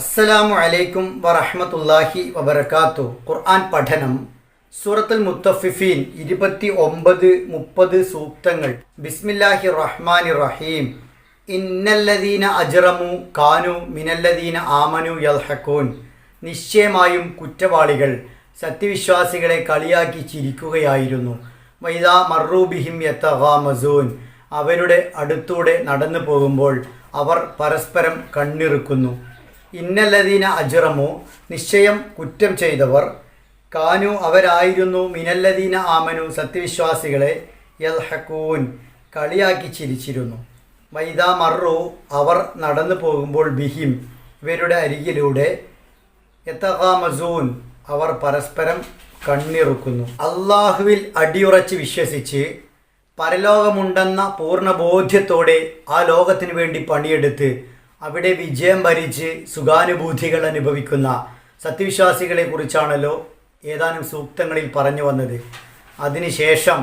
അസ്സലാമു അലൈക്കും വറഹ്മത്തുള്ളാഹി വബർക്കാത്തു ഖുർആൻ പഠനം. സൂറത്തുൽ മുത്തഫിഫീൻ ഇരുപത്തി ഒമ്പത് മുപ്പത് സൂക്തങ്ങൾ. ബിസ്മില്ലാഹി റഹ്മാൻ റഹീം. ഇന്നല്ലദീന അജ്റമു കാനു മിനല്ലദീന ആമനു യൽഹക്കൂൻ നിശ്ചയമായും കുറ്റവാളികൾ സത്യവിശ്വാസികളെ കളിയാക്കി ചിരിക്കുകയായിരുന്നു. വൈദാ മറൂബിഹിം യത്തഹാമസൂൻ അവരുടെ അടുത്തൂടെ നടന്നു പോകുമ്പോൾ അവർ പരസ്പരം കണ്ണിറുക്കുന്നു. ഇന്നല്ലദീന അജ്റമു നിശ്ചയം കുറ്റം ചെയ്തവർ. കാനു അവരായിരുന്നു മിനല്ലദീന ആമനു സത്യവിശ്വാസികളെ യൽഹക്കൂൻ കളിയാക്കി ചിരിച്ചിരുന്നു. വൈദ മറു അവർ നടന്നു പോകുമ്പോൾ ബിഹിം ഇവരുടെ അരികിലൂടെ എത്തഹാമസൂൻ അവർ പരസ്പരം കണ്ണിറുക്കുന്നു. അള്ളാഹുവിൽ അടിയുറച്ച് വിശ്വസിച്ച് പരലോകമുണ്ടെന്ന പൂർണ ബോധ്യത്തോടെ ആ ലോകത്തിനു വേണ്ടി പണിയെടുത്ത് അവിടെ വിജയം ഭരിച്ച് സുഖാനുഭൂതികൾ അനുഭവിക്കുന്ന സത്യവിശ്വാസികളെ കുറിച്ചാണല്ലോ ഏതാനും സൂക്തങ്ങളിൽ പറഞ്ഞു വന്നത്. അതിനുശേഷം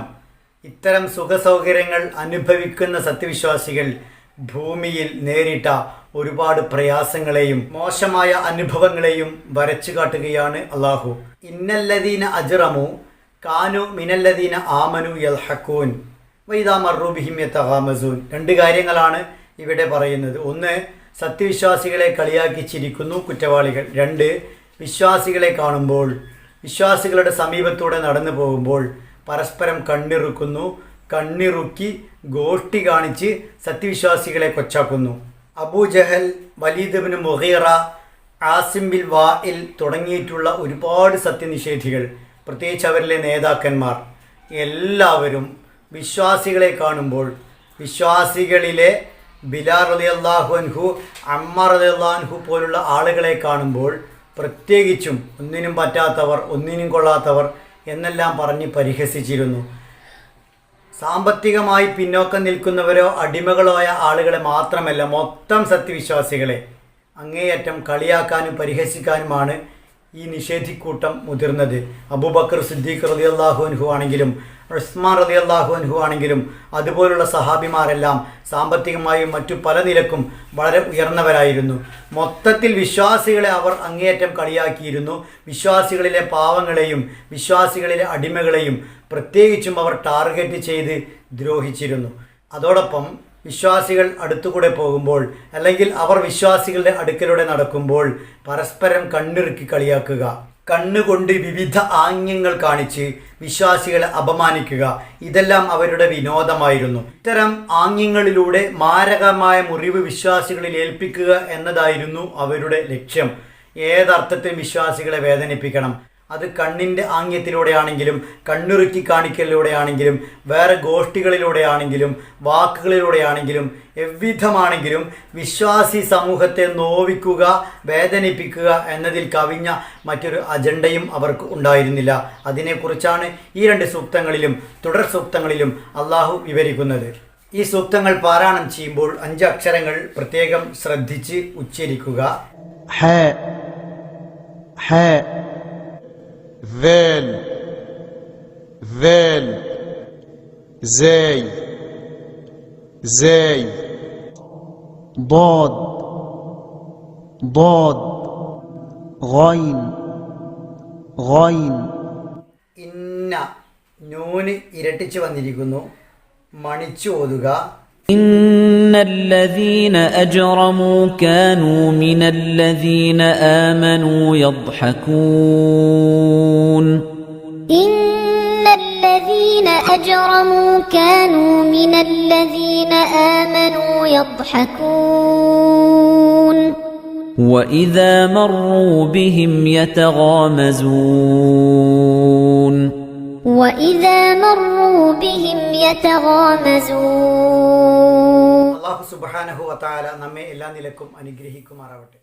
ഇത്തരം സുഖസൗകര്യങ്ങൾ അനുഭവിക്കുന്ന സത്യവിശ്വാസികൾ ഭൂമിയിൽ നേരിട്ട ഒരുപാട് പ്രയാസങ്ങളെയും മോശമായ അനുഭവങ്ങളെയും വരച്ചു കാട്ടുകയാണ് അള്ളാഹു. ഇന്നല്ലദീന അജറമു കാനു മിനല്ലദീന ആമനു യൽഹക്കൂൻ വൈദാ മറൂബിഹിം യത്തഹാമസൂൻ രണ്ട് കാര്യങ്ങളാണ് ഇവിടെ പറയുന്നത്. ഒന്ന് സത്യവിശ്വാസികളെ കളിയാക്കി ചിരിക്കുന്നു കുറ്റവാളികൾ. രണ്ട് വിശ്വാസികളെ കാണുമ്പോൾ വിശ്വാസികളുടെ സമീപത്തൂടെ നടന്നു പോകുമ്പോൾ പരസ്പരം കണ്ണിറുക്കുന്നു കണ്ണിറുക്കി ഗോഷ്ടി കാണിച്ച് സത്യവിശ്വാസികളെ കൊച്ചാക്കുന്നു. അബൂജഹൽ വലീദബിന് മൊഹീറ ആസിം ബിൽ വാഇൽ തുടങ്ങിയിട്ടുള്ള ഒരുപാട് സത്യനിഷേധികൾ പ്രത്യേകിച്ച് അവരിലെ നേതാക്കന്മാർ. എല്ലാവരും വിശ്വാസികളെ കാണുമ്പോൾ വിശ്വാസികളിലെ ബിലാർ അലി അള്ളാഹു അൻഹു അമ്മർ അലി അള്ളാഹു പോലുള്ള ആളുകളെ കാണുമ്പോൾ പ്രത്യേകിച്ചും ഒന്നിനും പറ്റാത്തവർ ഒന്നിനും കൊള്ളാത്തവർ എന്നെല്ലാം പറഞ്ഞ് പരിഹസിച്ചിരുന്നു. സാമ്പത്തികമായി പിന്നോക്കം നിൽക്കുന്നവരോ അടിമകളോ ആയ ആളുകളെ മാത്രമല്ല മൊത്തം സത്യവിശ്വാസികളെ അങ്ങേയറ്റം കളിയാക്കാനും പരിഹസിക്കാനുമാണ് ഈ നിഷേധിക്കൂട്ടം മുതിർന്നത്. അബൂബക്കർ സിദ്ദീഖ് റതി അള്ളാഹു അൻഹു ആണെങ്കിലും ഉസ്മാൻ റതി അള്ളാഹു അൻഹു ആണെങ്കിലും അതുപോലുള്ള സഹാബിമാരെല്ലാം സാമ്പത്തികമായും മറ്റു പല നിലക്കും വളരെ ഉയർന്നവരായിരുന്നു. മൊത്തത്തിൽ വിശ്വാസികളെ അവർ അങ്ങേയറ്റം കളിയാക്കിയിരുന്നു. വിശ്വാസികളിലെ പാവങ്ങളെയും വിശ്വാസികളിലെ അടിമകളെയും പ്രത്യേകിച്ചും അവർ ടാർഗറ്റ് ചെയ്ത് ദ്രോഹിച്ചിരുന്നു. അതോടൊപ്പം വിശ്വാസികൾ അടുത്തുകൂടെ പോകുമ്പോൾ അല്ലെങ്കിൽ അവർ വിശ്വാസികളുടെ അടുക്കലൂടെ നടക്കുമ്പോൾ പരസ്പരം കണ്ണിറുക്കി കളിയാക്കുക. കണ്ണുകൊണ്ട് വിവിധ ആംഗ്യങ്ങൾ കാണിച്ച് വിശ്വാസികളെ അപമാനിക്കുക. ഇതെല്ലാം അവരുടെ വിനോദമായിരുന്നു. ഇത്തരം ആംഗ്യങ്ങളിലൂടെ മാരകമായ മുറിവ് വിശ്വാസികളിൽ ഏൽപ്പിക്കുക എന്നതായിരുന്നു അവരുടെ ലക്ഷ്യം. ഏതർത്ഥത്തിൽ വിശ്വാസികളെ വേദനിപ്പിക്കണം? അത് കണ്ണിന്റെ ആംഗ്യത്തിലൂടെയാണെങ്കിലും കണ്ണുറുക്കി കാണിക്കലിലൂടെയാണെങ്കിലും വേറെ ഗോഷ്ഠികളിലൂടെയാണെങ്കിലും വാക്കുകളിലൂടെയാണെങ്കിലും എവിധമാണെങ്കിലും വിശ്വാസി സമൂഹത്തെ നോവിക്കുക വേദനിപ്പിക്കുക എന്നതിൽ കവിഞ്ഞ മറ്റൊരു അജണ്ടയും അവർക്ക് ഉണ്ടായിരുന്നില്ല. അതിനെക്കുറിച്ചാണ് ഈ രണ്ട് സൂക്തങ്ങളിലും തുടർ സൂക്തങ്ങളിലും അള്ളാഹു വിവരിക്കുന്നത്. ഈ സൂക്തങ്ങൾ പാരായണം ചെയ്യുമ്പോൾ അഞ്ച് അക്ഷരങ്ങൾ പ്രത്യേകം ശ്രദ്ധിച്ച് ഉച്ചരിക്കുക. ഹേ ഹേ ذال ذال زاي زاي ضاد ضاد غين غين ഇന്ന നൂന് ഇരട്ടിച്ച് വന്നിരിക്കുന്നു മണിച്ചു ഓതുക إن الذين أجرموا كانوا من الذين آمنوا يضحكون. إن الذين أجرموا كانوا من الذين آمنوا يضحكون. وإذا مروا بهم يتغامزون. وإذا مروا അള്ളാഹു സുബാനഹു വത്താല നമ്മെ എല്ലാ നിലക്കും അനുഗ്രഹിക്കുമാറാവട്ടെ.